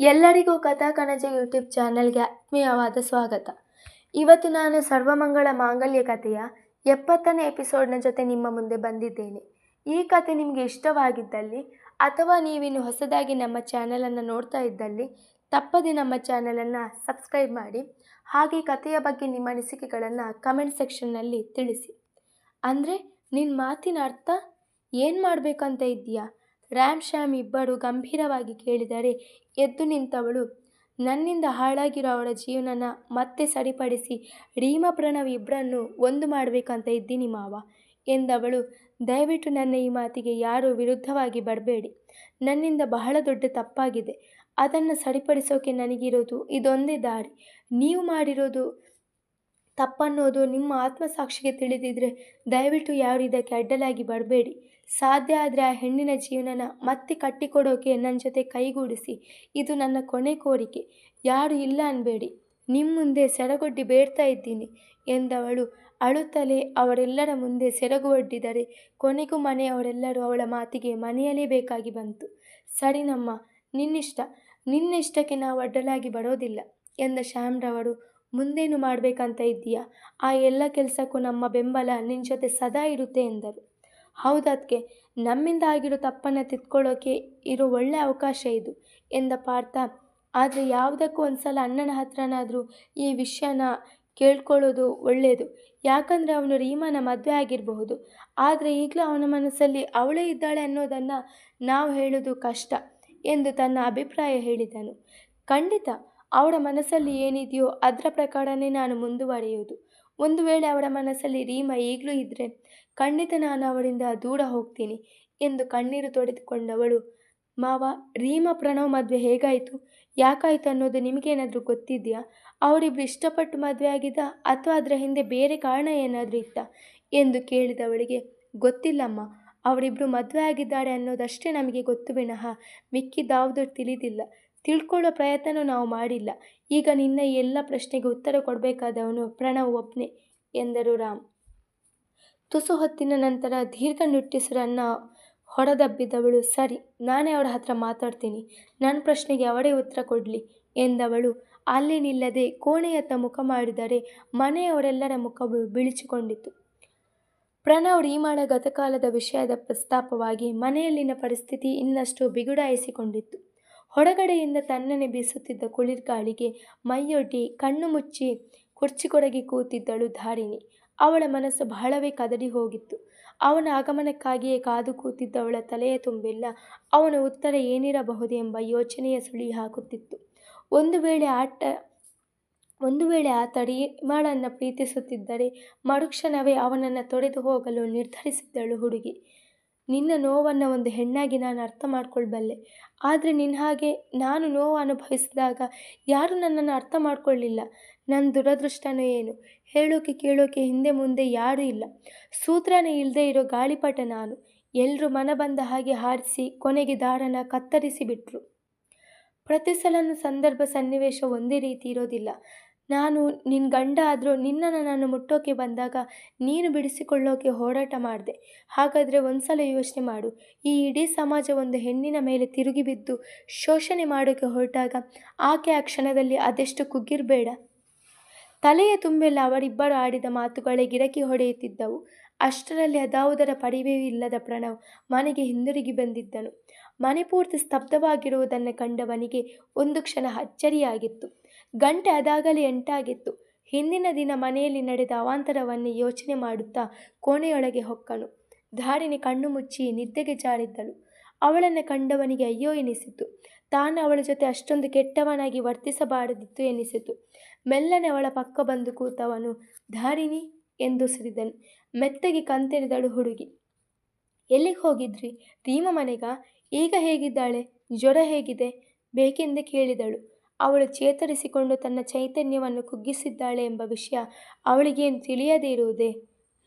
ಎಲ್ಲರಿಗೂ ಕಥಾ ಕಣಜ ಯೂಟ್ಯೂಬ್ ಚಾನೆಲ್ಗೆ ಆತ್ಮೀಯವಾದ ಸ್ವಾಗತ. ಇವತ್ತು ನಾನು ಸರ್ವಮಂಗಳ ಮಾಂಗಲ್ಯ ಕಥೆಯ ಎಪ್ಪತ್ತನೇ ಎಪಿಸೋಡ್ನ ಜೊತೆ ನಿಮ್ಮ ಮುಂದೆ ಬಂದಿದ್ದೇನೆ. ಈ ಕತೆ ನಿಮಗೆ ಇಷ್ಟವಾಗಿದ್ದಲ್ಲಿ ಅಥವಾ ನೀವಿನ್ನು ಹೊಸದಾಗಿ ನಮ್ಮ ಚಾನಲನ್ನು ನೋಡ್ತಾ ಇದ್ದಲ್ಲಿ, ತಪ್ಪದೆ ನಮ್ಮ ಚಾನಲನ್ನು ಸಬ್ಸ್ಕ್ರೈಬ್ ಮಾಡಿ, ಹಾಗೆ ಕಥೆಯ ಬಗ್ಗೆ ನಿಮ್ಮ ಅನಿಸಿಕೆಗಳನ್ನು ಕಮೆಂಟ್ ಸೆಕ್ಷನ್ನಲ್ಲಿ ತಿಳಿಸಿ. ಅಂದರೆ ನಿನ್ನ ಮಾತಿನ ಅರ್ಥ ಏನು ಮಾಡಬೇಕಂತ ಇದೆಯಾ ರ್ಯಾಮ್ ಶ್ಯಾಮ್ ಇಬ್ಬರು ಗಂಭೀರವಾಗಿ ಕೇಳಿದರೆ, ಎದ್ದು ನಿಂತವಳು. ನನ್ನಿಂದ ಹಾಳಾಗಿರೋ ಅವಳ ಜೀವನನ ಮತ್ತೆ ಸರಿಪಡಿಸಿ ರೀಮಾ ಪ್ರಣವ್ ಇಬ್ಬರನ್ನು ಒಂದು ಮಾಡಬೇಕಂತ ಇದ್ದೀನಿ ಮಾವ ಎಂದವಳು. ದಯವಿಟ್ಟು ನನ್ನ ಈ ಮಾತಿಗೆ ಯಾರೂ ವಿರುದ್ಧವಾಗಿ ಬರಬೇಡಿ. ನನ್ನಿಂದ ಬಹಳ ದೊಡ್ಡ ತಪ್ಪಾಗಿದೆ. ಅದನ್ನು ಸರಿಪಡಿಸೋಕೆ ನನಗಿರೋದು ಇದೊಂದೇ ದಾರಿ. ನೀವು ಮಾಡಿರೋದು ತಪ್ಪನ್ನೋದು ನಿಮ್ಮ ಆತ್ಮಸಾಕ್ಷಿಗೆ ತಿಳಿದಿದ್ರೆ ದಯವಿಟ್ಟು ಯಾರು ಇದಕ್ಕೆ ಅಡ್ಡಲಾಗಿ ಬರಬೇಡಿ. ಸಾಧ್ಯ ಆದರೆ ಆ ಹೆಣ್ಣಿನ ಜೀವನನ ಮತ್ತೆ ಕಟ್ಟಿಕೊಡೋಕೆ ನನ್ನ ಜೊತೆ ಕೈಗೂಡಿಸಿ. ಇದು ನನ್ನ ಕೊನೆ ಕೋರಿಕೆ. ಯಾರು ಇಲ್ಲ ಅನ್ಬೇಡಿ. ನಿಮ್ಮ ಮುಂದೆ ಸೆರಗೊಡ್ಡಿ ಬೇಡ್ತಾ ಇದ್ದೀನಿ ಎಂದವಳು. ಅಳುತ್ತಲೇ ಅವರೆಲ್ಲರ ಮುಂದೆ ಸೆರಗು ಒಡ್ಡಿದರೆ ಕೊನೆಗೂ ಮನೆಯವರೆಲ್ಲರೂ ಅವಳ ಮಾತಿಗೆ ಮನೆಯಲೇಬೇಕಾಗಿ ಬಂತು. ಸರಿನಮ್ಮ, ನಿನ್ನಿಷ್ಟ. ನಿನ್ನಿಷ್ಟಕ್ಕೆ ನಾವು ಅಡ್ಡಲಾಗಿ ಬರೋದಿಲ್ಲ ಎಂದ ಶ್ಯಾಮ್ರವರು ಮುಂದೇನು ಮಾಡಬೇಕಂತ ಇದ್ದೀಯಾ? ಆ ಎಲ್ಲ ಕೆಲಸಕ್ಕೂ ನಮ್ಮ ಬೆಂಬಲ ನಿನ್ನ ಜೊತೆ ಸದಾ ಇರುತ್ತೆ ಎಂದರು. ಹೌದದ್ಕೆ, ನಮ್ಮಿಂದ ಆಗಿರೋ ತಪ್ಪನ್ನು ತಿದ್ಕೊಳ್ಳೋಕೆ ಇರೋ ಒಳ್ಳೆ ಅವಕಾಶ ಇದು, ಎಂದ ಪಾರ್ಥ. ಆದರೆ ಯಾವುದಕ್ಕೂ ಒಂದು ಸಲ ಅಣ್ಣನ ಹತ್ರನಾದರೂ ಈ ವಿಷಯನ ಕೇಳ್ಕೊಳ್ಳೋದು ಒಳ್ಳೆಯದು ಯಾಕಂದರೆ ಅವನು ರೀಮಾನ ಮದುವೆ ಆಗಿರಬಹುದು. ಆದರೆ ಈಗಲೂ ಅವನ ಮನಸ್ಸಲ್ಲಿ ಅವಳೇ ಇದ್ದಾಳೆ ಅನ್ನೋದನ್ನು ನಾವು ಹೇಳೋದು ಕಷ್ಟ, ಎಂದು ತನ್ನ ಅಭಿಪ್ರಾಯ ಹೇಳಿದನು. ಖಂಡಿತ, ಅವಳ ಮನಸ್ಸಲ್ಲಿ ಏನಿದೆಯೋ ಅದರ ಪ್ರಕಾರನೇ ನಾನು ಮುಂದುವರಿಯೋದು. ಒಂದು ವೇಳೆ ಅವರ ಮನಸ್ಸಲ್ಲಿ ರೀಮಾ ಈಗಲೂ ಇದ್ದರೆ ಖಂಡಿತ ನಾನು ಅವಳಿಂದ ದೂರ ಹೋಗ್ತೀನಿ ಎಂದು ಕಣ್ಣೀರು ತೊಡೆದುಕೊಂಡವಳು ಮಾವ, ರೀಮಾ ಪ್ರಣವ್ ಮದುವೆ ಹೇಗಾಯಿತು? ಯಾಕಾಯಿತು ಅನ್ನೋದು ನಿಮಗೇನಾದರೂ ಗೊತ್ತಿದೆಯಾ? ಅವರಿಬ್ಬರು ಇಷ್ಟಪಟ್ಟು ಮದುವೆ ಆಗಿದ್ದ ಅಥವಾ ಅದರ ಹಿಂದೆ ಬೇರೆ ಕಾರಣ ಏನಾದರೂ ಇತ್ತ? ಎಂದು ಕೇಳಿದವಳಿಗೆ, ಗೊತ್ತಿಲ್ಲಮ್ಮ ಅವರಿಬ್ಬರು ಮದುವೆ ಆಗಿದ್ದಾಳೆ ಅನ್ನೋದಷ್ಟೇ ನಮಗೆ ಗೊತ್ತು ವಿನಃ. ಮಿಕ್ಕಿದ್ದಾವುದೂ ತಿಳಿದಿಲ್ಲ. ತಿಳ್ಕೊಳ್ಳೋ ಪ್ರಯತ್ನನೂ ನಾವು ಮಾಡಿಲ್ಲ. ಈಗ ನಿನ್ನ ಎಲ್ಲ ಪ್ರಶ್ನೆಗೆ ಉತ್ತರ ಕೊಡಬೇಕಾದವನು ಪ್ರಣವ್ ಒಬ್ಬನೇ ಎಂದರು ರಾಮ್. ತುಸು ಹೊತ್ತಿನ ನಂತರ ದೀರ್ಘ ನುಟ್ಟಿಸರನ್ನು ಹೊರದಬ್ಬಿದವಳು, ಸರಿ, ನಾನೇ ಅವಳ ಹತ್ರ ಮಾತಾಡ್ತೀನಿ. ನನ್ನ ಪ್ರಶ್ನೆಗೆ ಅವಳೇ ಉತ್ತರ ಕೊಡಲಿ ಎಂದವಳು. ಅಲ್ಲಿ ನಿಲ್ಲದೆ ಕೋಣೆಯತ್ತ ಮುಖ ಮಾಡಿದರೆ ಮನೆಯವರೆಲ್ಲರ ಮುಖ ಬಿಳಿಚಿಕೊಂಡಿತು ಪ್ರಣವ್ ರೀಮಾಳ ಗತಕಾಲದ ವಿಷಯದ ಪ್ರಸ್ತಾಪವಾಗಿ ಮನೆಯಲ್ಲಿನ ಪರಿಸ್ಥಿತಿ ಇನ್ನಷ್ಟು ಬಿಗುಡಾಯಿಸಿಕೊಂಡಿತ್ತು. ಹೊರಗಡೆಯಿಂದ ತನ್ನನೆ ಬೀಸುತ್ತಿದ್ದ ಕುಳಿರ್ಗಾಳಿಗೆ ಮೈಯೊಡ್ಡಿ ಕಣ್ಣು ಮುಚ್ಚಿ ಕುರ್ಚಿಕೊಡಗಿ ಕೂತಿದ್ದಳು ಧಾರಿಣಿ. ಅವಳ ಮನಸ್ಸು ಬಹಳವೇ ಕದಡಿ ಹೋಗಿತ್ತು. ಅವನ ಆಗಮನಕ್ಕಾಗಿಯೇ ಕಾದು ಕೂತಿದ್ದವಳ ತಲೆಯ ತುಂಬೆಲ್ಲ. ಅವನ ಉತ್ತರ ಏನಿರಬಹುದು ಎಂಬ ಯೋಚನೆಯ ಸುಳಿ ಹಾಕುತ್ತಿತ್ತು. ಒಂದು ವೇಳೆ ಆಟ, ಒಂದು ವೇಳೆ ಆತ ರೀಮಾಳನ್ನು ಪ್ರೀತಿಸುತ್ತಿದ್ದರೆ ಮರುಕ್ಷಣವೇ ಅವನನ್ನು ತೊಡೆದು ಹೋಗಲು ನಿರ್ಧರಿಸಿದ್ದಳು ಹುಡುಗಿ. ನಿನ್ನ ನೋವನ್ನು ಒಂದು ಹೆಣ್ಣಾಗಿ ನಾನು ಅರ್ಥ ಮಾಡ್ಕೊಳ್ಬಲ್ಲೆ. ಆದರೆ ನಿನ್ನ ಹಾಗೆ ನಾನು ನೋವು ಅನುಭವಿಸಿದಾಗ ಯಾರೂ ನನ್ನನ್ನು ಅರ್ಥ ಮಾಡ್ಕೊಳ್ಳಿಲ್ಲ. ನನ್ನ ದುರದೃಷ್ಟನೋ ಏನು? ಹೇಳೋಕೆ ಕೇಳೋಕೆ ಹಿಂದೆ ಮುಂದೆ ಯಾರೂ ಇಲ್ಲ. ಸೂತ್ರನೇ ಇಲ್ಲದೆ ಇರೋ ಗಾಳಿಪಟ ನಾನು. ಎಲ್ಲರೂ ಮನ ಬಂದ ಹಾಗೆ ಹಾರಿಸಿ ಕೊನೆಗೆ ದಾರನ ಕತ್ತರಿಸಿ ಬಿಟ್ರು. ಪ್ರತಿ ಸಂದರ್ಭ ಸನ್ನಿವೇಶ ಒಂದೇ ರೀತಿ ಇರೋದಿಲ್ಲ. ನಾನು ನಿನ್ನ ಗಂಡ ಆದರೂ ನಿನ್ನನ್ನು ನಾನು ಮುಟ್ಟೋಕೆ ಬಂದಾಗ ನೀನು ಬಿಡಿಸಿಕೊಳ್ಳೋಕೆ ಹೋರಾಟ ಮಾಡಿದೆ. ಹಾಗಾದರೆ ಒಂದು ಸಲ ಯೋಚನೆ ಮಾಡು. ಈ ಇಡೀ ಸಮಾಜ ಒಂದು ಹೆಣ್ಣಿನ ಮೇಲೆ ತಿರುಗಿ ಬಿದ್ದು ಶೋಷಣೆ ಮಾಡೋಕೆ ಹೊರಟಾಗ ಆಕೆ ಆ ಕ್ಷಣದಲ್ಲಿ ಅದೆಷ್ಟು ಕುಗ್ಗಿರಬೇಡ. ತಲೆಯ ತುಂಬೆಲ್ಲ ಅವರಿಬ್ಬರು ಆಡಿದ ಮಾತುಗಳೇ ಗಿರಕಿ ಹೊಡೆಯುತ್ತಿದ್ದವು. ಅಷ್ಟರಲ್ಲಿ ಅದಾವುದರ ಪಡಿವೆಯೂ ಇಲ್ಲದ ಪ್ರಣವ್ ಮನೆಗೆ ಹಿಂದಿರುಗಿ ಬಂದಿದ್ದನು. ಮನೆ ಪೂರ್ತಿ ಸ್ತಬ್ಧವಾಗಿರುವುದನ್ನು ಕಂಡವನಿಗೆ ಒಂದು ಕ್ಷಣ ಅಚ್ಚರಿಯಾಗಿತ್ತು. ಗಂಟೆ ಅದಾಗಲೇ ಎಂಟಾಗಿತ್ತು. ಹಿಂದಿನ ದಿನ ಮನೆಯಲ್ಲಿ ನಡೆದ ಅವಾಂತರವನ್ನೇ ಯೋಚನೆ ಮಾಡುತ್ತಾ ಕೋಣೆಯೊಳಗೆ ಹೊಕ್ಕನು ಧಾರಿಣಿ ಕಣ್ಣು ಮುಚ್ಚಿ ನಿದ್ದೆಗೆ ಜಾರಿದ್ದಳು. ಅವಳನ್ನು ಕಂಡವನಿಗೆ ಅಯ್ಯೋ ಎನಿಸಿತು. ತಾನು ಅವಳ ಜೊತೆ ಅಷ್ಟೊಂದು ಕೆಟ್ಟವನಾಗಿ ವರ್ತಿಸಬಾರದಿತ್ತು ಎನಿಸಿತು. ಮೆಲ್ಲನೆ ಅವಳ ಪಕ್ಕ ಬಂದು ಕೂತವನು, ಧಾರಿಣಿ ಎಂದು ಸುರಿದನು. ಮೆತ್ತಗೆ ಕಂತೆರೆದಳು ಹುಡುಗಿ. ಎಲ್ಲಿಗೆ ಹೋಗಿದ್ರಿ? ರೀಮ ಮನೆಗ? ಈಗ ಹೇಗಿದ್ದಾಳೆ? ಜ್ವರ ಹೇಗಿದೆ? ಬೇಕೆಂದು ಕೇಳಿದಳು. ಅವಳು ಚೇತರಿಸಿಕೊಂಡು ತನ್ನ ಚೈತನ್ಯವನ್ನು ಕುಗ್ಗಿಸಿದ್ದಾಳೆ ಎಂಬ ವಿಷಯ ಅವಳಿಗೇನು ತಿಳಿಯದೇ ಇರುವುದೇ?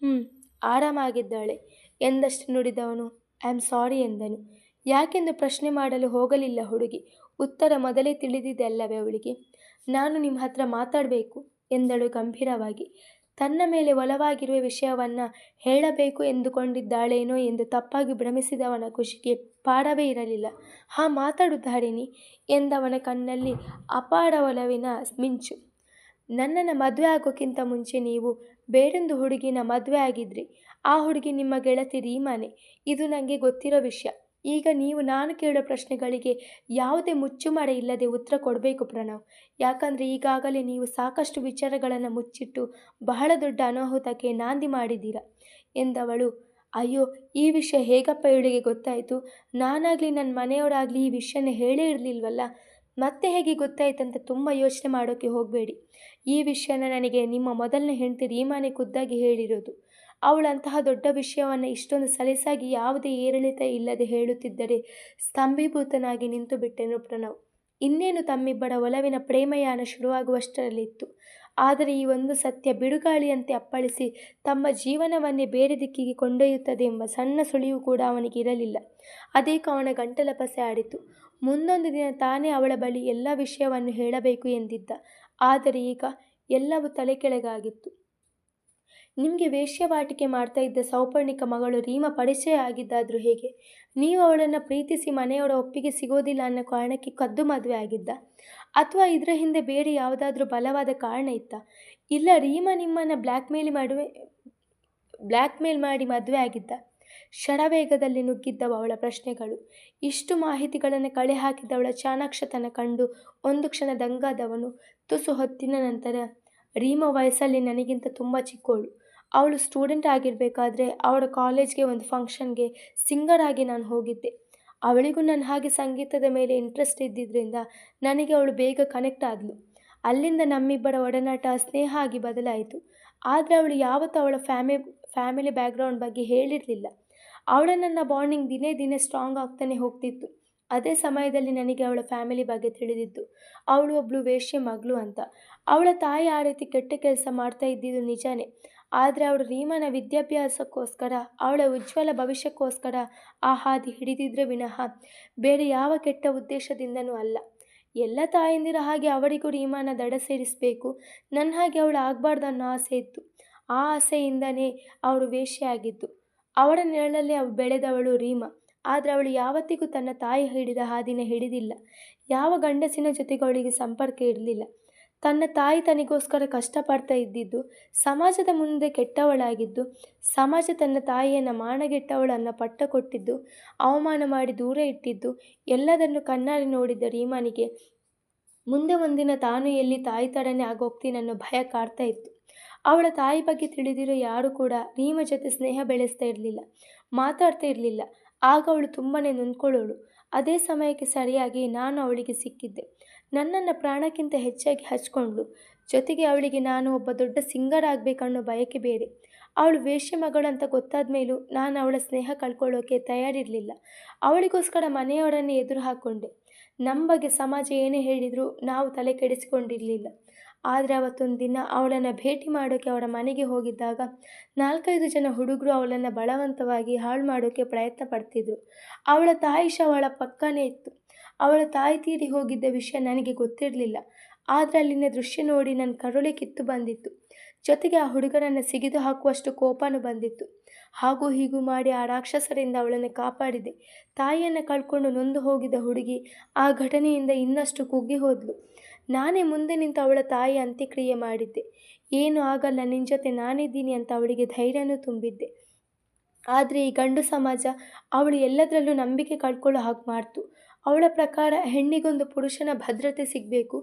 ಹ್ಞೂ ಆರಾಮಾಗಿದ್ದಾಳೆ ಎಂದಷ್ಟು ನುಡಿದವನು. ಐ ಆಮ್ ಸಾರಿ ಎಂದನು. ಯಾಕೆಂದು ಪ್ರಶ್ನೆ ಮಾಡಲು ಹೋಗಲಿಲ್ಲ ಹುಡುಗಿ. ಉತ್ತರ ಮೊದಲೇ ತಿಳಿದಿದೆ ಅಲ್ಲವೇ ಅವಳಿಗೆ. ನಾನು ನಿಮ್ಮ ಹತ್ರ ಮಾತಾಡಬೇಕು ಎಂದಳು ಗಂಭೀರವಾಗಿ. ತನ್ನ ಮೇಲೆ ಒಲವಾಗಿರುವ ವಿಷಯವನ್ನು ಹೇಳಬೇಕು ಎಂದುಕೊಂಡಿದ್ದಾಳೇನೋ ಎಂದು ತಪ್ಪಾಗಿ ಭ್ರಮಿಸಿದವನ ಖುಷಿಗೆ ಪಾಡವೇ ಇರಲಿಲ್ಲ. ಹಾ, ಮಾತಾಡು ಎಂದವನ ಕಣ್ಣಲ್ಲಿ ಅಪಾರ ಒಲವಿನ ಮಿಂಚು. ನನ್ನನ್ನು ಮದುವೆ ಆಗೋಕ್ಕಿಂತ ಮುಂಚೆ ನೀವು ಬೇರೊಂದು ಹುಡುಗಿನ ಮದುವೆ ಆಗಿದ್ರಿ. ಆ ಹುಡುಗಿ ನಿಮ್ಮ ಗೆಳತಿ ರೀಮಾನೆ. ಇದು ನನಗೆ ಗೊತ್ತಿರೋ ವಿಷಯ. ಈಗ ನೀವು ನಾನು ಕೇಳೋ ಪ್ರಶ್ನೆಗಳಿಗೆ ಯಾವುದೇ ಮುಚ್ಚುಮರೆ ಇಲ್ಲದೆ ಉತ್ತರ ಕೊಡಬೇಕು ಪ್ರಣವ್. ಯಾಕಂದರೆ ಈಗಾಗಲೇ ನೀವು ಸಾಕಷ್ಟು ವಿಚಾರಗಳನ್ನು ಮುಚ್ಚಿಟ್ಟು ಬಹಳ ದೊಡ್ಡ ಅನಾಹುತಕ್ಕೆ ನಾಂದಿ ಮಾಡಿದ್ದೀರ ಎಂದವಳು. ಅಯ್ಯೋ, ಈ ವಿಷಯ ಹೇಗಪ್ಪ ಇವಳಿಗೆ ಗೊತ್ತಾಯಿತು? ನಾನಾಗಲಿ ನನ್ನ ಮನೆಯವರಾಗಲಿ ಈ ವಿಷಯನ ಹೇಳೇ ಇರಲಿಲ್ವಲ್ಲ? ಮತ್ತೆ ಹೇಗೆ ಗೊತ್ತಾಯ್ತಂತ ತುಂಬ ಯೋಚನೆ ಮಾಡೋಕ್ಕೆ ಹೋಗಬೇಡಿ. ಈ ವಿಷಯನ ನನಗೆ ನಿಮ್ಮ ಮೊದಲನೇ ಹೆಂಡತಿ ರೀಮಾನೆ ಖುದ್ದಾಗಿ ಹೇಳಿರೋದು. ಅವಳಂತಹ ದೊಡ್ಡ ವಿಷಯವನ್ನು ಇಷ್ಟೊಂದು ಸಲೀಸಾಗಿ ಯಾವುದೇ ಏರಿಳಿತ ಇಲ್ಲದೆ ಹೇಳುತ್ತಿದ್ದರೆ ಸ್ತಂಭೀಭೂತನಾಗಿ ನಿಂತು ಬಿಟ್ಟೆನು ಪ್ರಣವ್. ಇನ್ನೇನು ತಮ್ಮಿಬ್ಬರ ಒಲವಿನ ಪ್ರೇಮಯಾನ ಶುರುವಾಗುವಷ್ಟರಲ್ಲಿತ್ತು. ಆದರೆ ಈ ಒಂದು ಸತ್ಯ ಬಿಡುಗಾಳಿಯಂತೆ ಅಪ್ಪಳಿಸಿ ತಮ್ಮ ಜೀವನವನ್ನೇ ಬೇರೆ ದಿಕ್ಕಿಗೆ ಕೊಂಡೊಯ್ಯುತ್ತದೆ ಎಂಬ ಸಣ್ಣ ಸುಳಿವು ಕೂಡ ಅವನಿಗೆ ಇರಲಿಲ್ಲ ಅದೇಕ ಅವನ ಗಂಟಲ ಪಸೆ ಆಡಿತು. ಮುಂದೊಂದು ದಿನ ತಾನೇ ಅವಳ ಬಳಿ ಎಲ್ಲ ವಿಷಯವನ್ನು ಹೇಳಬೇಕು ಎಂದಿದ್ದ. ಆದರೆ ಈಗ ಎಲ್ಲವೂ ತಲೆ ಕೆಳಗಾಗಿತ್ತು ನಿಮಗೆ ವೇಶ್ಯವಾಟಿಕೆ ಮಾಡ್ತಾ ಇದ್ದ ಸೌಪರ್ಣಿಕ ಮಗಳು ರೀಮಾ ಪರಿಚಯ ಆಗಿದ್ದಾದರೂ ಹೇಗೆ? ನೀವು ಅವಳನ್ನು ಪ್ರೀತಿಸಿ ಮನೆಯವರ ಒಪ್ಪಿಗೆ ಸಿಗೋದಿಲ್ಲ ಅನ್ನೋ ಕಾರಣಕ್ಕೆ ಕದ್ದು ಮದುವೆ ಆಗಿದ್ದ? ಅಥವಾ ಇದರ ಹಿಂದೆ ಬೇರೆ ಯಾವುದಾದ್ರೂ ಬಲವಾದ ಕಾರಣ ಇತ್ತಾ? ಇಲ್ಲ, ರೀಮಾ ನಿಮ್ಮನ್ನು ಬ್ಲ್ಯಾಕ್ ಮೇಲ್ ಮಾಡುವೆ, ಬ್ಲ್ಯಾಕ್ ಮೇಲ್ ಮಾಡಿ ಮದುವೆ ಆಗಿದ್ದ? ಶರವೇಗದಲ್ಲಿ ನುಗ್ಗಿದ್ದವು ಅವಳ ಪ್ರಶ್ನೆಗಳು. ಇಷ್ಟು ಮಾಹಿತಿಗಳನ್ನು ಕಳೆ ಹಾಕಿದವಳ ಚಾಣಾಕ್ಷತನ ಕಂಡು ಒಂದು ಕ್ಷಣ ದಂಗಾದವನು ತುಸು ಹೊತ್ತಿನ ನಂತರ, ರೀಮಾ ವಯಸ್ಸಲ್ಲಿ ನನಗಿಂತ ತುಂಬ ಚಿಕ್ಕವಳು ಅವಳು ಸ್ಟೂಡೆಂಟ್ ಆಗಿರಬೇಕಾದ್ರೆ ಅವಳ ಕಾಲೇಜ್ಗೆ ಒಂದು ಫಂಕ್ಷನ್ಗೆ ಸಿಂಗರ್ ಆಗಿ ನಾನು ಹೋಗಿದ್ದೆ. ಅವಳಿಗೂ ನನ್ನ ಹಾಗೆ ಸಂಗೀತದ ಮೇಲೆ ಇಂಟ್ರೆಸ್ಟ್ ಇದ್ದಿದ್ದರಿಂದ ನನಗೆ ಅವಳು ಬೇಗ ಕನೆಕ್ಟ್ ಆದಳು ಅಲ್ಲಿಂದ ನಮ್ಮಿಬ್ಬರ ಒಡನಾಟ ಸ್ನೇಹ ಆಗಿ ಬದಲಾಯಿತು. ಆದರೆ ಅವಳು ಯಾವತ್ತೂ ಅವಳ ಫ್ಯಾಮಿ ಫ್ಯಾಮಿಲಿ ಬ್ಯಾಕ್ಗ್ರೌಂಡ್ ಬಗ್ಗೆ ಹೇಳಿರಲಿಲ್ಲ. ಅವಳ ನನ್ನ ಬಾಂಡಿಂಗ್ ದಿನೇ ದಿನೇ ಸ್ಟ್ರಾಂಗ್ ಆಗ್ತಾನೆ ಹೋಗ್ತಿತ್ತು. ಅದೇ ಸಮಯದಲ್ಲಿ ನನಗೆ ಅವಳ ಫ್ಯಾಮಿಲಿ ಬಗ್ಗೆ ತಿಳಿದಿತ್ತು ಅವಳು ಒಬ್ಬಳು ವೇಶ್ಯ ಮಗಳು ಅಂತ. ಅವಳ ತಾಯಿ ಆ ರೀತಿ ಕೆಟ್ಟ ಕೆಲಸ ಮಾಡ್ತಾ ಇದ್ದಿದ್ದು ನಿಜಾನೇ. ಆದರೆ ಅವಳು ರೀಮನ ವಿದ್ಯಾಭ್ಯಾಸಕ್ಕೋಸ್ಕರ, ಅವಳ ಉಜ್ವಲ ಭವಿಷ್ಯಕ್ಕೋಸ್ಕರ ಆ ಹಾದಿ ಹಿಡಿದಿದ್ರೆ ವಿನಃ ಬೇರೆ ಯಾವ ಕೆಟ್ಟ ಉದ್ದೇಶದಿಂದನೂ ಅಲ್ಲ. ಎಲ್ಲ ತಾಯಂದಿರ ಹಾಗೆ ಅವಳಿಗೂ ರೀಮಾನ ದಡ ಸೇರಿಸಬೇಕು. ನನ್ನ ಹಾಗೆ ಅವಳು ಆಗಬಾರ್ದು ಅನ್ನೋ ಆಸೆ ಇತ್ತು. ಆ ಆಸೆಯಿಂದನೇ ಅವಳು ವೇಷಿಯಾಗಿದ್ದು ಅವಳ ನೆರಳಲ್ಲಿ ಅವಳು ಬೆಳೆದವಳು ರೀಮಾ. ಆದರೆ ಅವಳು ಯಾವತ್ತಿಗೂ ತನ್ನ ತಾಯಿ ಹಿಡಿದ ಹಾದಿನ ಹಿಡಿದಿಲ್ಲ. ಯಾವ ಗಂಡಸಿನ ಜೊತೆಗೆ ಅವಳಿಗೆ ಸಂಪರ್ಕ ಇರಲಿಲ್ಲ. ತನ್ನ ತಾಯಿ ತನಿಗೋಸ್ಕರ ಕಷ್ಟಪಡ್ತಾ ಇದ್ದಿದ್ದು, ಸಮಾಜದ ಮುಂದೆ ಕೆಟ್ಟವಳಾಗಿದ್ದು, ಸಮಾಜ ತನ್ನ ತಾಯಿಯನ್ನು ಮಾಣಗೆಟ್ಟವಳನ್ನು ಪಟ್ಟ ಕೊಟ್ಟಿದ್ದು ಅವಮಾನ ಮಾಡಿ ದೂರ ಇಟ್ಟಿದ್ದು, ಎಲ್ಲದನ್ನು ಕಣ್ಣಾರೆ ನೋಡಿದ್ದ ರೀಮಾನಿಗೆ ಮುಂದೆ ಒಂದಿನ ತಾನು ಎಲ್ಲಿ ತಾಯಿ ತಡನೆ ಆಗೋಗ್ತೀನನ್ನೋ ಭಯ ಕಾಡ್ತಾ ಇತ್ತು. ಅವಳ ತಾಯಿ ಬಗ್ಗೆ ತಿಳಿದಿರೋ ಯಾರು ಕೂಡ ರೀಮ ಜೊತೆ ಸ್ನೇಹ ಬೆಳೆಸ್ತಾ ಇರಲಿಲ್ಲ, ಮಾತಾಡ್ತಾ ಇರಲಿಲ್ಲ. ಆಗ ಅವಳು ತುಂಬಾ ನೊಂದ್ಕೊಳ್ಳೋಳು. ಅದೇ ಸಮಯಕ್ಕೆ ಸರಿಯಾಗಿ ನಾನು ಅವಳಿಗೆ ಸಿಕ್ಕಿದ್ದೆ. ನನ್ನನ್ನು ಪ್ರಾಣಕ್ಕಿಂತ ಹೆಚ್ಚಾಗಿ ಹಚ್ಕೊಂಡ್ಳು. ಜೊತೆಗೆ ಅವಳಿಗೆ ನಾನು ಒಬ್ಬ ದೊಡ್ಡ ಸಿಂಗರ್ ಆಗಬೇಕನ್ನೋ ಬಯಕೆ ಬೇರೆ. ಅವಳು ವೇಶ್ಯ ಮಗಳಂತ ಗೊತ್ತಾದ ಮೇಲೂ ನಾನು ಅವಳ ಸ್ನೇಹ ಕಳ್ಕೊಳ್ಳೋಕೆ ತಯಾರಿರಲಿಲ್ಲ. ಅವಳಿಗೋಸ್ಕರ ಮನೆಯವರನ್ನೇ ಎದುರು ಹಾಕ್ಕೊಂಡೆ ನಮ್ಮ ಬಗ್ಗೆ ಸಮಾಜ ಏನೇ ಹೇಳಿದರೂ ನಾವು ತಲೆ ಕೆಡಿಸಿಕೊಂಡಿರಲಿಲ್ಲ. ಆದರೆ ಅವತ್ತೊಂದು ದಿನ ಅವಳನ್ನು ಭೇಟಿ ಮಾಡೋಕ್ಕೆ ಅವಳ ಮನೆಗೆ ಹೋಗಿದ್ದಾಗ ನಾಲ್ಕೈದು ಜನ ಹುಡುಗರು ಅವಳನ್ನು ಬಲವಂತವಾಗಿ ಹಾಳು ಮಾಡೋಕ್ಕೆ ಪ್ರಯತ್ನ ಪಡ್ತಿದ್ರು. ಅವಳ ತಾಯಿ ಶವ ಅವಳ ಪಕ್ಕನೇ ಇತ್ತು. ಅವಳ ತಾಯಿ ತೀರಿ ಹೋಗಿದ್ದ ವಿಷಯ ನನಗೆ ಗೊತ್ತಿರಲಿಲ್ಲ. ಆದರೆ ಅಲ್ಲಿನ ದೃಶ್ಯ ನೋಡಿ ನನ್ನ ಕರುಳೆ ಕಿತ್ತು ಬಂದಿತ್ತು. ಜೊತೆಗೆ ಆ ಹುಡುಗನನ್ನು ಸಿಗಿದು ಹಾಕುವಷ್ಟು ಕೋಪನೂ ಬಂದಿತ್ತು. ಹಾಗೂ ಹೀಗೂ ಮಾಡಿ ಆ ರಾಕ್ಷಸರಿಂದ ಅವಳನ್ನು ಕಾಪಾಡಿದೆ. ತಾಯಿಯನ್ನು ಕಳ್ಕೊಂಡು ನೊಂದು ಹೋಗಿದ್ದ ಹುಡುಗಿ ಆ ಘಟನೆಯಿಂದ ಇನ್ನಷ್ಟು ಕುಗ್ಗಿ ಹೋದ್ಲು. ನಾನೇ ಮುಂದೆ ನಿಂತು ಅವಳ ತಾಯಿ ಅಂತ್ಯಕ್ರಿಯೆ ಮಾಡಿದ್ದೆ. ಏನು ಆಗಲ್ಲ ನಿನ್ನ ಜೊತೆ ನಾನಿದ್ದೀನಿ ಅಂತ ಅವಳಿಗೆ ಧೈರ್ಯನೂ ತುಂಬಿದ್ದೆ. ಆದರೆ ಈ ಗಂಡು ಸಮಾಜ ಅವಳು ಎಲ್ಲದರಲ್ಲೂ ನಂಬಿಕೆ ಕಳ್ಕೊಳ್ಳೋ ಹಾಗೆ ಮಾಡ್ತು. ಅವಳ ಪ್ರಕಾರ ಹೆಣ್ಣಿಗೊಂದು ಪುರುಷನ ಭದ್ರತೆ ಸಿಗಬೇಕು.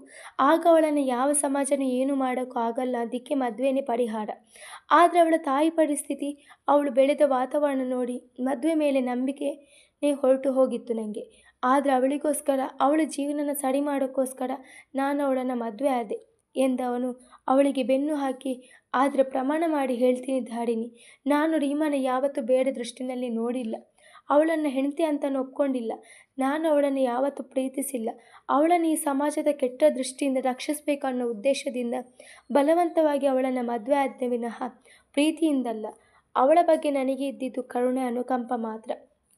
ಆಗ ಅವಳನ್ನು ಯಾವ ಸಮಾಜನೂ ಏನು ಮಾಡೋಕ್ಕೂ ಆಗಲ್ಲ, ಅದಕ್ಕೆ ಮದುವೆನೇ ಪರಿಹಾರ. ಆದರೆ ಅವಳ ತಾಯಿ ಪರಿಸ್ಥಿತಿ, ಅವಳು ಬೆಳೆದ ವಾತಾವರಣ ನೋಡಿ ಮದುವೆ ಮೇಲೆ ನಂಬಿಕೆನೇ ಹೊರಟು ಹೋಗಿತ್ತು ನನಗೆ ಆದರೆ ಅವಳಿಗೋಸ್ಕರ, ಅವಳ ಜೀವನನ ಸರಿ ಮಾಡೋಕ್ಕೋಸ್ಕರ ನಾನು ಅವಳನ್ನು ಮದುವೆ ಆದೆ ಎಂದವನು ಅವಳಿಗೆ ಬೆನ್ನು ಹಾಕಿ, ಆದರೆ ಪ್ರಮಾಣ ಮಾಡಿ ಹೇಳ್ತೀನಿ ಧಾರಿಣಿ ನಾನು ರೀಮಾನ ಯಾವತ್ತೂ ಬೇಡ ದೃಷ್ಟಿನಲ್ಲಿ ನೋಡಿಲ್ಲ. ಅವಳನ್ನು ಹೆಂಡತಿ ಅಂತ ಒಪ್ಕೊಂಡಿಲ್ಲ. ನಾನು ಅವಳನ್ನು ಯಾವತ್ತೂ ಪ್ರೀತಿಸಿಲ್ಲ. ಅವಳನ್ನು ಈ ಸಮಾಜದ ಕೆಟ್ಟ ದೃಷ್ಟಿಯಿಂದ ರಕ್ಷಿಸಬೇಕು ಅನ್ನೋ ಉದ್ದೇಶದಿಂದ ಬಲವಂತವಾಗಿ ಅವಳನ್ನು ಮದುವೆ ಆದ್ಯ ವಿನಃ ಪ್ರೀತಿಯಿಂದಲ್ಲ. ಅವಳ ಬಗ್ಗೆ ನನಗೆ ಇದ್ದಿದ್ದು ಕರುಣೆ ಅನುಕಂಪ ಮಾತ್ರ.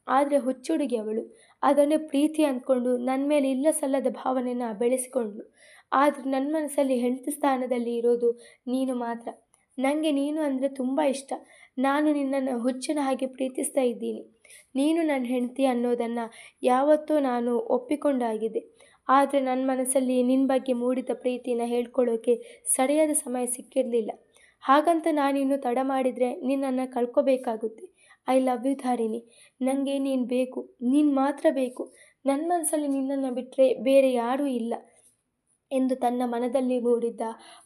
ಆದರೆ ಹುಚ್ಚುಡುಗಿ ಅವಳು. ಅದನ್ನೇ ಪ್ರೀತಿ ಅಂದ್ಕೊಂಡು ನನ್ನ ಮೇಲೆ ಇಲ್ಲ ಸಲ್ಲದ ಭಾವನೆಯನ್ನು ಬೆಳೆಸಿಕೊಂಡ್ಳು. ಆದರೆ ನನ್ನ ಮನಸ್ಸಲ್ಲಿ ಹೆಂಡತಿ ಸ್ಥಾನದಲ್ಲಿ ಇರೋದು ನೀನು ಮಾತ್ರ. ನನಗೆ ನೀನು ಅಂದರೆ ತುಂಬ ಇಷ್ಟ. ನಾನು ನಿನ್ನನ್ನು ಹುಚ್ಚನ ಹಾಗೆ ಪ್ರೀತಿಸ್ತಾ ಇದ್ದೀನಿ. ನೀನು ನನ್ನ ಹೆಂಡತಿ ಅನ್ನೋದನ್ನು ಯಾವತ್ತೂ ನಾನು ಒಪ್ಪಿಕೊಂಡಾಗಿದೆ. ಆದರೆ ನನ್ನ ಮನಸ್ಸಲ್ಲಿ ನಿನ್ನ ಬಗ್ಗೆ ಮೂಡಿದ ಪ್ರೀತಿನ ಹೇಳ್ಕೊಳ್ಳೋಕೆ ಸರಿಯಾದ ಸಮಯ ಸಿಕ್ಕಿರಲಿಲ್ಲ. ಹಾಗಂತ ನಾನಿನ್ನು ತಡ ಮಾಡಿದರೆ ನಿನ್ನನ್ನು ಕಳ್ಕೊಬೇಕಾಗುತ್ತೆ. ಐ ಲವ್ ಯು ಧಾರಿಣಿ ನನಗೆ ನೀನು ಬೇಕು. ನೀನು ಮಾತ್ರ ಬೇಕು. ನನ್ನ ಮನಸ್ಸಲ್ಲಿ ನಿನ್ನನ್ನು ಬಿಟ್ಟರೆ ಬೇರೆ ಯಾರೂ ಇಲ್ಲ ಎಂದು ತನ್ನ ಮನದಲ್ಲಿ ಮೂಡಿದ್ದ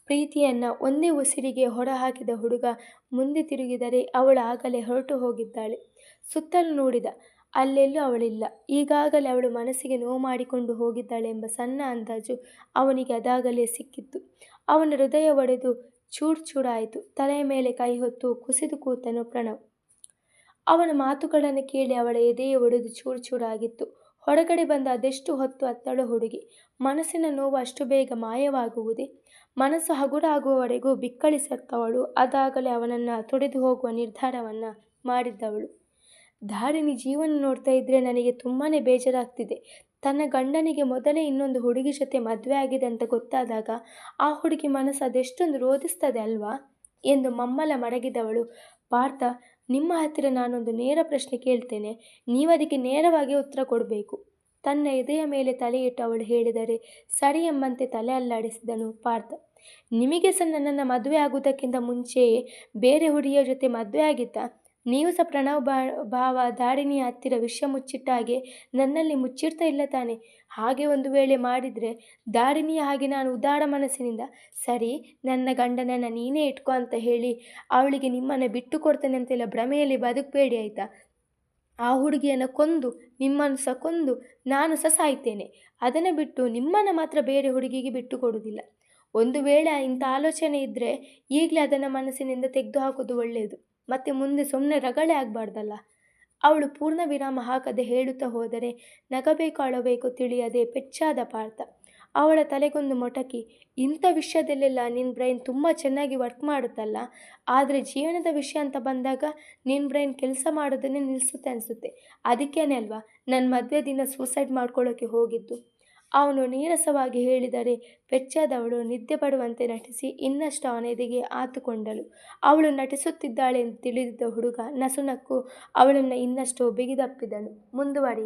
ಪ್ರೀತಿಯನ್ನು ಒಂದೇ ಉಸಿರಿಗೆ ಹೊರಹಾಕಿದ ಹುಡುಗ ಮುಂದೆ ತಿರುಗಿದರೆ ಅವಳು ಆಗಲೇ ಹೊರಟು ಹೋಗಿದ್ದಾಳೆ. ಸುತ್ತಲೂ ನೋಡಿದ, ಅಲ್ಲೆಲ್ಲೂ ಅವಳಿಲ್ಲ. ಈಗಾಗಲೇ ಅವಳು ಮನಸ್ಸಿಗೆ ನೋವು ಮಾಡಿಕೊಂಡು ಹೋಗಿದ್ದಾಳೆ ಎಂಬ ಸಣ್ಣ ಅಂದಾಜು ಅವನಿಗೆ ಅದಾಗಲೇ ಸಿಕ್ಕಿತ್ತು. ಅವನ ಹೃದಯ ಒಡೆದು ಚೂಡ್ ಚೂಡಾಯಿತು ತಲೆಯ ಮೇಲೆ ಕೈ ಹೊತ್ತು ಕುಸಿದು ಕೂತನು ಪ್ರಣವ್. ಅವನ ಮಾತುಗಳನ್ನು ಕೇಳಿ ಅವಳ ಎದೆಯೇ ಒಡೆದು ಚೂರು ಚೂರಾಗಿತ್ತು. ಹೊರಗಡೆ ಬಂದ ಅದೆಷ್ಟು ಹೊತ್ತು ಅತ್ತಳು ಹುಡುಗಿ. ಮನಸ್ಸಿನ ನೋವು ಅಷ್ಟು ಬೇಗ ಮಾಯವಾಗುವುದೇ? ಮನಸ್ಸು ಹಗುರಾಗುವವರೆಗೂ ಬಿಕ್ಕಳಿಸತ್ತವಳು. ಅದಾಗಲೇ ಅವನನ್ನು ತೊಡೆದು ಹೋಗುವ ನಿರ್ಧಾರವನ್ನು ಮಾಡಿದ್ದವಳು. ಧಾರಿಣಿ ಜೀವನ ನೋಡ್ತಾ ಇದ್ದರೆ ನನಗೆ ತುಂಬಾ ಬೇಜಾರಾಗ್ತಿದೆ. ತನ್ನ ಗಂಡನಿಗೆ ಮೊದಲೇ ಇನ್ನೊಂದು ಹುಡುಗಿ ಜೊತೆ ಮದುವೆ ಆಗಿದೆ ಅಂತ ಗೊತ್ತಾದಾಗ ಆ ಹುಡುಗಿ ಮನಸ್ಸು ಅದೆಷ್ಟೊಂದು ರೋಧಿಸ್ತದೆ ಅಲ್ವಾ? ಎಂದು ಮಮ್ಮಲ ಮಡಗಿದವಳು. ಪಾರ್ಥ ನಿಮ್ಮ ಹತ್ತಿರ ನಾನೊಂದು ನೇರ ಪ್ರಶ್ನೆ ಕೇಳ್ತೇನೆ. ನೀವು ಅದಕ್ಕೆ ನೇರವಾಗಿ ಉತ್ತರ ಕೊಡಬೇಕು. ತನ್ನ ಎದೆಯ ಮೇಲೆ ತಲೆಯಿಟ್ಟು ಅವಳು ಹೇಳಿದರೆ, ಸರಿ ಎಂಬಂತೆ ತಲೆ ಅಲ್ಲಾಡಿಸಿದನು ಪಾರ್ಥ. ನಿಮಗೆ ಸಹ ನನ್ನನ್ನು ಮದುವೆ ಆಗುವುದಕ್ಕಿಂತ ಮುಂಚೆಯೇ ಬೇರೆ ಹುಡುಗಿಯ ಜೊತೆ ಮದುವೆ ಆಗಿತ್ತಾ? ನೀವು ಸಹ ಪ್ರಣವ್ ಬಾ ಭಾವ ದಾಡಿನಿಯ ಹತ್ತಿರ ವಿಷಯ ಮುಚ್ಚಿಟ್ಟ ಹಾಗೆ ನನ್ನಲ್ಲಿ ಮುಚ್ಚಿಡ್ತಾ ಇಲ್ಲ ತಾನೆ. ಹಾಗೆ ಒಂದು ವೇಳೆ ಮಾಡಿದರೆ ದಾಡಿನಿಯ ಹಾಗೆ ನಾನು ಉದಾರ ಮನಸ್ಸಿನಿಂದ, ಸರಿ, ನನ್ನ ಗಂಡನನ್ನು ನೀನೇ ಇಟ್ಕೊ ಅಂತ ಹೇಳಿ ಅವಳಿಗೆ ನಿಮ್ಮನ್ನು ಬಿಟ್ಟು ಕೊಡ್ತೇನೆ ಅಂತೆಲ್ಲ ಭ್ರಮೆಯಲ್ಲಿ ಬದುಕಬೇಡಿ ಆಯಿತಾ? ಆ ಹುಡುಗಿಯನ್ನು ಕೊಂದು, ನಿಮ್ಮನ್ನು ಸಹ ಕೊಂದು ನಾನು ಸಹ ಸಾಯ್ತೇನೆ. ಅದನ್ನು ಬಿಟ್ಟು ನಿಮ್ಮನ್ನು ಮಾತ್ರ ಬೇರೆ ಹುಡುಗಿಗೆ ಬಿಟ್ಟು ಕೊಡುವುದಿಲ್ಲ. ಒಂದು ವೇಳೆ ಇಂಥ ಆಲೋಚನೆ ಇದ್ದರೆ ಈಗಲೇ ಅದನ್ನು ಮನಸ್ಸಿನಿಂದ ತೆಗೆದು ಹಾಕೋದು ಒಳ್ಳೆಯದು ಮತ್ತು ಮುಂದೆ ಸುಮ್ಮನೆ ರಗಳೆ ಆಗಬಾರ್ದಲ್ಲ. ಅವಳು ಪೂರ್ಣ ವಿರಾಮ ಹಾಕದೆ ಹೇಳುತ್ತಾ ಹೋದರೆ, ನಗಬೇಕು ಅಳಬೇಕು ತಿಳಿಯದೆ ಪೆಚ್ಚಾದ ಪಾರ್ಥ. ಅವಳ ತಲೆಗೊಂದು ಮೊಟಕಿ, ಇಂಥ ವಿಷಯದಲ್ಲೆಲ್ಲ ನಿನ್ನ ಬ್ರೈನ್ ತುಂಬ ಚೆನ್ನಾಗಿ ವರ್ಕ್ ಮಾಡುತ್ತಲ್ಲ, ಆದರೆ ಜೀವನದ ವಿಷಯ ಅಂತ ಬಂದಾಗ ನಿನ್ನ ಬ್ರೈನ್ ಕೆಲಸ ಮಾಡೋದನ್ನೇ ನಿಲ್ಲಿಸುತ್ತೆ ಅನಿಸುತ್ತೆ. ಅದಕ್ಕೇನೆ ಅಲ್ವಾ ನನ್ನ ಮದುವೆ ದಿನ ಸೂಸೈಡ್ ಮಾಡ್ಕೊಳ್ಳೋಕ್ಕೆ ಹೋಗಿದ್ದು. ಅವನು ನೀರಸವಾಗಿ ಹೇಳಿದರೆ ಪೆಚ್ಚಾದವಳು ನಿದ್ದೆ ಪಡುವಂತೆ ನಟಿಸಿ ಇನ್ನಷ್ಟು ಅವನೆದೆಗೆ ಆತುಕೊಂಡಳು. ಅವಳು ನಟಿಸುತ್ತಿದ್ದಾಳೆ ಎಂದು ತಿಳಿದಿದ್ದ ಹುಡುಗ ನಸುನಕ್ಕು ಅವಳನ್ನು ಇನ್ನಷ್ಟು ಬಿಗಿದಪ್ಪಿದನು. ಮುಂದುವರಿ